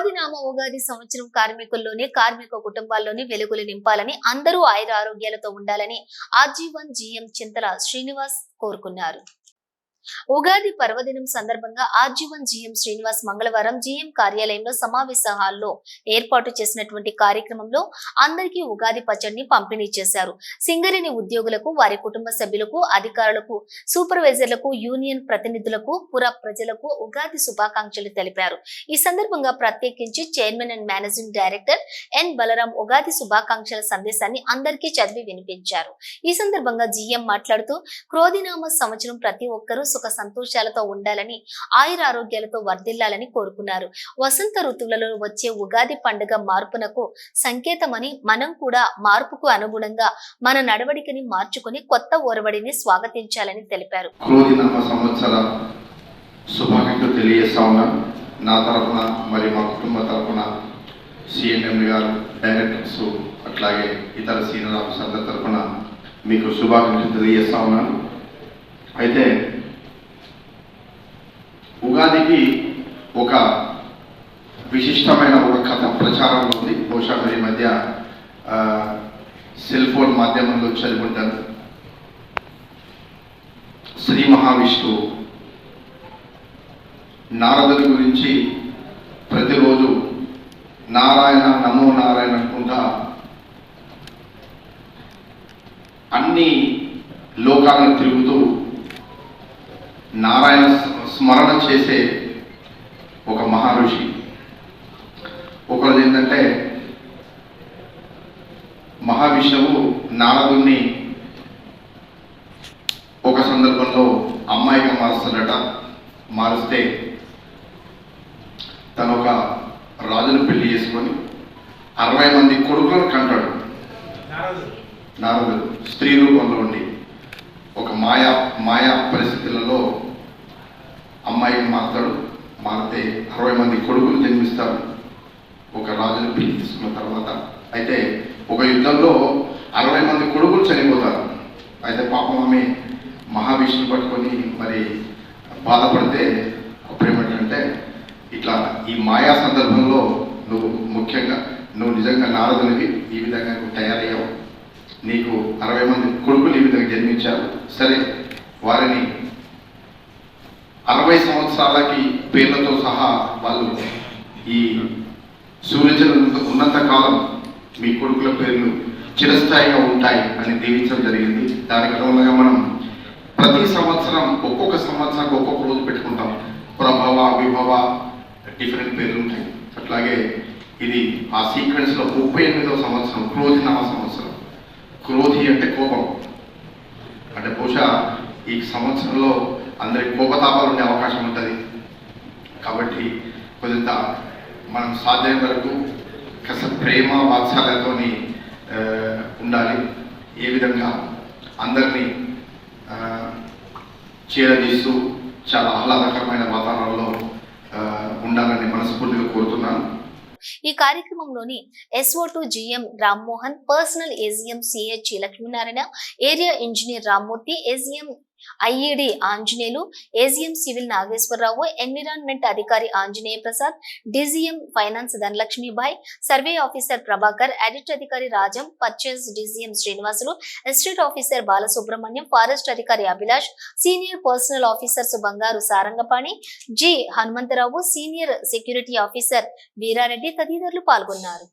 క్రోధినామ ఉగాది సంవత్సరం కార్మికుల్లోనే కార్మిక కుటుంబాల్లోని వెలుగులు నింపాలని అందరూ ఆయుర ఆరోగ్యాలతో ఉండాలని ఆర్జీవన్ జీఎం చింతల శ్రీనివాస్ కోరుకున్నారు. ఉగాది పర్వదినం సందర్భంగా ఆర్జీవన్ జీఎం శ్రీనివాస్ మంగళవారం జీఎం కార్యాలయంలో సమావేశ హాల్లో ఏర్పాటు చేసినటువంటి కార్యక్రమంలో అందరికీ ఉగాది పచ్చడిని పంపిణీ చేశారు. సింగరేణి ఉద్యోగులకు వారి కుటుంబ సభ్యులకు అధికారులకు సూపర్వైజర్లకు యూనియన్ ప్రతినిధులకు పుర ప్రజలకు ఉగాది శుభాకాంక్షలు తెలిపారు. ఈ సందర్భంగా ప్రత్యేకించి chairman and managing director N Balaram Ugadi శుభాకాంక్షల సందేశాన్ని అందరికీ చదివి వినిపించారు. ఈ సందర్భంగా జీఎం మాట్లాడుతూ క్రోధినామ సంవత్సరం ప్రతి ఒక్కరూ సుఖ సంతోషాలతో ఉండాలని ఆయురారోగ్యాలతో వర్ధిల్లాలని కోరుకున్నారు. వసంత ఋతువులలో వచ్చే ఉగాది పండుగ మార్పునకు సంకేతమని మనం కూడా మార్పుకు అనుగుణంగా మన నడవడికని మార్చుకుని కొత్త ఒరవడిని స్వాగతించాలని తెలిపారు. శుభాకాంక్షలు తెలియజేస్తా ఉన్నాను నా తరఫున మరి మా కుటుంబ తరఫున సిఎంఎం గారు డైరెక్టర్స్ అట్లాగే ఇతర సీనియర్ ఆఫీసర్ల తరఫున మీకు శుభాకాంక్షలు తెలియజేస్తా ఉన్నాను. అయితే ఉగాదికి ఒక విశిష్టమైన ఒక కథ ప్రచారంలో ఉంది. బహుశా ఈ మధ్య సెల్ ఫోన్ మాధ్యమంలో చదువుకుంటారు శ్రీ మహావిష్ణువు నారదుని గురించి ప్రతిరోజు నారాయణ నమో నారాయణ అనుకుంటా అన్ని లోకాలను తిరుగుతూ నారాయణ స్మ- స్మరణ చేసే ఒక మహర్షి ఒకరోజు ఏంటంటే మహావిష్ణువు నారదుణ్ణి ఒక సందర్భంలో అమ్మాయిగా మారుస్తాడట. మారుస్తే తను ఒక రాజును పెళ్ళి చేసుకొని అరవై మంది కొడుకులను కంటాడు. నారదుడు. స్త్రీ రూపంలో ఉండి ఒక మాయా మాయా పరిస్థితులలో మారుతాడు మారితే అరవై మంది కొడుకులు జన్మిస్తారు. ఒక రాజుని పెళ్ళి తీసుకున్న తర్వాత అయితే ఒక యుద్ధంలో అరవై మంది కొడుకులు చనిపోతారు. అయితే పాపం ఆమె మహావిష్ణు పట్టుకొని మరి బాధపడితే అప్పుడు ఏమంటే ఇట్లా ఈ మాయా సందర్భంలో నువ్వు ముఖ్యంగా నువ్వు నిజంగా నారదునివి ఈ విధంగా నువ్వు తయారయ్యావు. నీకు అరవై మంది కొడుకులు ఈ విధంగా జన్మించారు. సరే వారిని అరవై సంవత్సరాలకి పేర్లతో సహా వాళ్ళు ఈ సూర్యజన ఉన్నంత కాలం మీ కొడుకుల పేర్లు చిరస్థాయిగా ఉంటాయి అని దీవించడం జరిగింది. దానికి అనుగుణంగా మనం ప్రతి సంవత్సరం ఒక్కొక్క సంవత్సరానికి ఒక్కొక్క రోజు పెట్టుకుంటాం. ప్రభవ విభవ డిఫరెంట్ పేర్లు ఉంటాయి. అట్లాగే ఇది ఆ సీక్వెన్స్లో ముప్పై ఎనిమిదవ సంవత్సరం క్రోధి నామ సంవత్సరం. క్రోధి అంటే కోపం. అంటే బహుశా ఈ సంవత్సరంలో అందరికి కోపతాపాలు ఉండే అవకాశం ఉంటుంది. కాబట్టి కొంత మనం సాధ్యం వరకు కస ప్రేమ వాత్సల్యంతోని ఉండాలి. ఏ విధంగా అందరినీ ఆ, చేరదీస్తూ చాలా ఆహ్లాదకరమైన వాతావరణంలో ఉండాలని మనస్ఫూర్తిగా కోరుతున్నాను. ఈ కార్యక్రమంలోని SO to GM Rammohan personnel AGM CH Lakshminarayana area engineer Rammurthy AGM IED Anjaneyulu AGM civil Nageswararao environment అధికారి Anjaneya Prasad DGM finance Dhanalakshmibai survey officer Prabhakar audit అధికారి Rajam purchase DGM Srinivasulu estate officer Balasubrahmanyam forest అధికారి Abhilash senior personnel officers Bangaru Sarangapani G Hanumantharao senior security officer Veerareddy తదితరులు పాల్గొన్నారు.